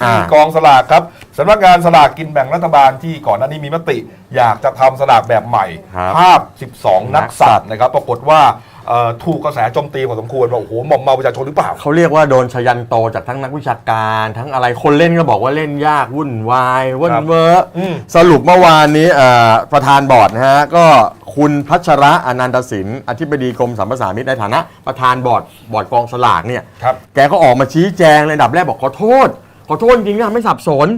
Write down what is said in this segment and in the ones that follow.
ที่อ่ากองสลากครับสำนักงานสลากกินแบ่งรัฐบาลที่ก่อนหน้านี้มีมติ อยากจะทำสลากแบบใหม่ ครับภาพ 12 นักสัตว์นะครับ ปรากฏว่าเอ่อถูกกระแสโจมตีพอสมควรว่าโอ้โหหม่อมเมาประชาชนหรือเปล่า เขาเรียกว่าโดนชยันโตจากทั้งนักวิชาการทั้งอะไรคนเล่นก็บอกว่าเล่นยากวุ่นวายวุ่นครับเวอร์อืม สรุปเมื่อวานนี้เอ่อประธานบอร์ดนะฮะก็คุณพัชระอนันตสินอธิบดีกรมสรรพสามิตในฐานะ ประธานบอร์ดบอร์ดกองสลากเนี่ย ครับ แกก็ออกมาชี้แจงเลยอันดับแรกบอกขอโทษ ขอโทษจริงๆนะไม่สับสน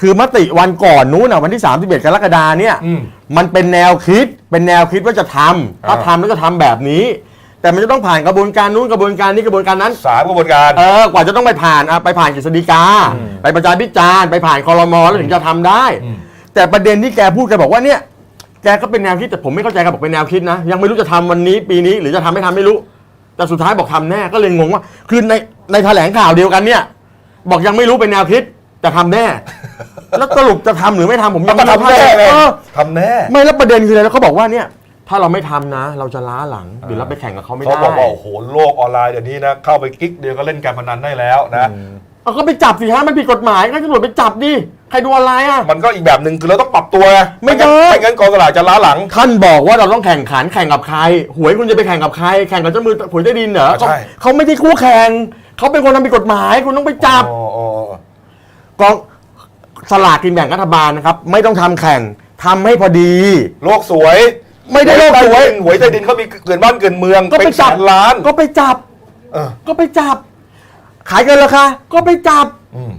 คือมติวันก่อนนู้นนะวันที่ 31 กรกฎาเนี่ย อืม มันเป็นแนวคิด เป็นแนวคิดว่าจะทำถ้าอ่าทำแล้วจะทำแบบนี้ แต่มันจะต้องผ่านกระบวนการนู้นกระบวนการนี้กระบวนการนั้น สามกระบวนการ เออกว่าจะต้องไปผ่านอะไปผ่านกฤษฎีกาอืมไปประชาพิจารณ์ไปผ่านคอรมอแล้วถึงจะทำได้อืมแต่ประเด็นที่แกพูดแกบอกว่าเนี่ย แกก็เป็นแนวคิดแต่ผมไม่เข้าใจแกบอกเป็นแนวคิดนะ ยังไม่รู้จะทำวันนี้ปีนี้หรือจะทำไม่ทำไม่รู้ แต่สุดท้ายบอกทำแน่ก็เลยงงว่า คือในในแถลงข่าวเดียวกันเนี่ย บอกยังไม่รู้เป็นแนวคิดแต่ทำแน่ แล้วสรุปจะทำหรือไม่ทำผมยังก็ไม่รู้ทำแน่เลยเออ ทำแน่ ไม่แล้วประเด็นคืออะไรแล้วเขาบอกว่าเนี่ย ถ้าเราไม่ทำนะ เราจะล้าหลังเดี๋ยวเราไปแข่งกับเขาไม่ได้เขาบอกว่าโอ้โหโลกออนไลน์เดี๋ยวนี้นะ เข้าไปกิ๊กเดียวก็เล่นการพนันได้แล้วนะ เอาก็ไปจับสิฮะมันผิดกฎหมายก็ให้ตำรวจไปจับดิใครดูออนไลน์อะ มันก็อีกแบบหนึ่งคือเราต้องปรับตัวไงไม่ได้งั้นไม่งั้นกองสลากจะล้าหลัง ท่านบอกว่าเราต้องแข่งขันแข่งกับใคร หวยคุณจะไปแข่งกับใคร แข่งกับเจ้ามือหวยใต้ดินเหรอใช่ เขาเขาไม่ได้คู่แข่ง เขาเป็นคนทำผิดกฎหมาย คุณต้องไปจับอ๋ออ๋ออ๋อกองสลากกินแบ่งรัฐบาลนะครับ ไม่ต้องทำแข่งทำให้พอดี โลกสวยไม่ได้โลกสวย หวยใต้ดินเขามีเกินบ้านเกินเมืองก็เป็ไปนแสจับนล้านก็ไปจับ เออก็ไปจับ ขายเกินราคาก็ไปจับ อืม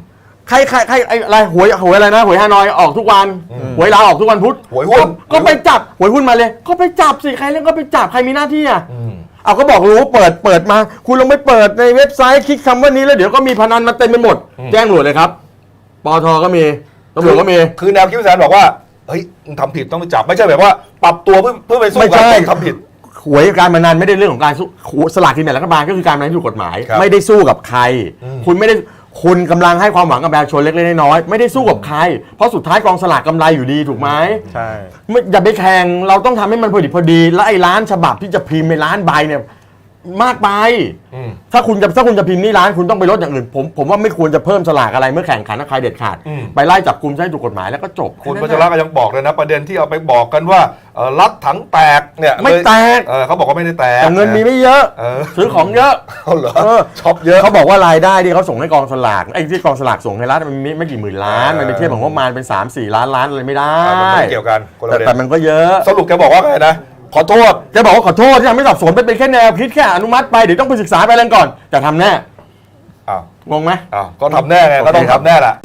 ใครใครใครไอ้อะไรหวยหวยอะไรนะหวยฮานอยออกทุกวันอืมหวยลาวออกทุกวันพุธหวยหุ้น ก็ก็ไปจับหวยหุ้นมาเลย ก็ไปจับสิใครเล่นก็ไปจับใครมีหน้าที่อะอืม เอาก็บอกรู้เปิดเปิดมา คุณลองไปเปิดในเว็บไซต์คลิกคำว่านี้แล้วเดี๋ยวก็มีพนันมาเต็มไปหมดอืมแจ้งตำรวจเลยครับปอทก็มีตำรวจก็มี คือแนวคิดพิสารบอกว่าเฮ้ยมึงทำผิดต้องไปจับไม่ใช่แบบว่า ปรับตัวเพื่อเพื่อไปสู้ไม่กับใช่คนทำผิด หวยการพนันไม่ได้เรื่องของการสู้หวยสลากกินแบ่งรัฐบาลก็คือการพนันที่ถูกกฎหมาย ครับไม่ได้สู้กับใครอืมคุณไม่ได้ คุณกำลังให้ความหวังกับประชาชนเล็กๆน้อยๆไม่ได้สู้กับใคร เพราะสุดท้ายกองสลากกำไรอยู่ดีถูกไหม ใช่ ไม่อย่าไปแข่งเราต้องทำให้มันพอดีพอดี และไอ้ร้านฉบับที่จะพิมพ์ในร้านใบเนี่ย มากไป อืม ถ้าคุณจะถ้าคุณจะพิมพ์นี่ร้านคุณต้องไปลดอย่างอื่น ผมผมว่าไม่ควรจะเพิ่มสลากอะไรเมื่อแข่งขันกับใครเด็ดขาด อืม ไปไล่จับกลุ่มใช้ถูกกฎหมายแล้วก็จบคุณแนั้นพัชระก็ยังบอกเลยนะ ประเด็นที่เอาไปบอกกันว่าเอ่อรัดถังแตกเนี่ยไม่เลยแตกเออเขาบอกว่าไม่ได้แตกแต่เงินมีไม่เยอะ เออซื้อของเยอะเอาเหรอเออ ช็อปเยอะ เขาบอกว่ารายได้ที่เขาส่งให้กองสลากไอ้ที่กองสลากส่งให้รัฐมันมีไม่กี่หมื่นล้านเออมันไปเทียบกับงบประมาณเป็น3 4 ล้านล้านอะไรไม่ได้ อะมันไม่เกี่ยวกันคนละแต่ประเด็แต่นมันก็เยอะ สรุปแกบอกว่าไงนะ ขอโทษจะบอกว่าขอโทษที่ทำให้สับสนไปเป็นแค่แนวคิดแค่อนุมัติไปเดี๋ยวต้องไปศึกษาไปเรื่องก่อนแต่ทำแน่อ้าวงงไหมอ้าวก็ทำแน่ไงก็ต้องโอเคครับทำแน่แหละ